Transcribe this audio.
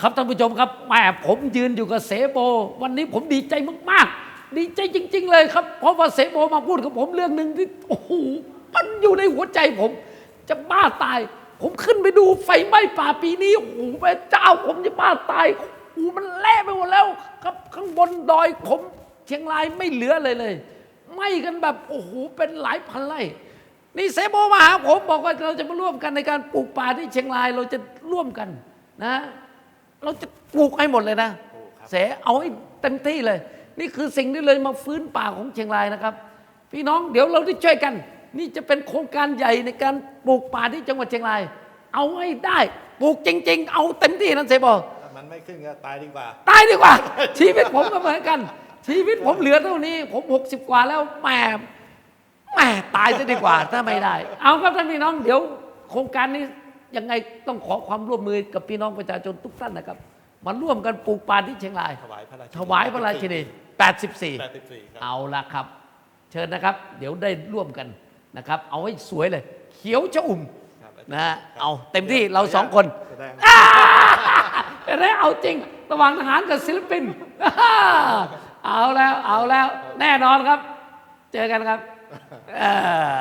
ครับท่านผู้ชมครับแหมผมยืนอยู่กับเสโบ วันนี้ผมดีใจมากๆ ดีใจจริง ๆ เลยครับ เพราะว่าเสโบมาพูดกับผมเรื่องหนึ่งที่โอ้โหมันอยู่ในหัวใจผม จะบ้าตาย ผมขึ้นไปดูไฟไหม้ป่าปีนี้โอ้โหพระเจ้าผมจะบ้าตายโอ้โหมันเละไปหมดแล้ว ครับข้างบนดอยผมเชียงรายไม่เหลือเลยเลยไหม้กันแบบโอ้โหเป็นหลายพันไร่นี่เซโบมาหาผมบอกว่าเราจะมาร่วมกันในการปลูกป่าที่เชียงรายเราจะร่วมกันนะ เราจะปลูกให้หมดเลยนะเสเอาให้เต็มที่เลย นี่คือสิ่งที่เลยมาฟื้นป่าของเชียงรายนะครับ พี่น้องเดี๋ยวเราได้ช่วยกัน นี่จะเป็นโครงการใหญ่ในการปลูกป่าที่จังหวัดเชียงราย เอาให้ได้ปลูกจริง ๆ เอาเต็มที่นะเสบอกถ้ามันไม่ขึ้นก็ตายดีกว่า ตายดีกว่า ชีวิตผมก็เหมือนกัน ชีวิตผมเหลือเท่านี้ ผมหกสิบกว่าแล้วแหมแหมตายจะดีกว่าถ้าไม่ได้ เอาครับท่านพี่น้องเดี๋ยวโครงการนี้ ยังไงต้องขอความร่วมมือกับพี่น้องประชาชนทุกท่านนะครับมาร่วมกันปลูกป่าที่เชียงราย ถวายพระราชถวายพระราชินี84 84ครับเอาละครับ เชิญนะครับ เดี๋ยวได้ร่วมกันนะครับ เอาให้สวยเลย เขียวชะอุ่มครับนะฮะครับเอาเต็มที่เราสองคนแสดงเห็นไหมเอาจริง ระหว่างทหารกับศิลปินเอาแล้วเอาแล้ว แน่นอนครับ เจอกันครับเออ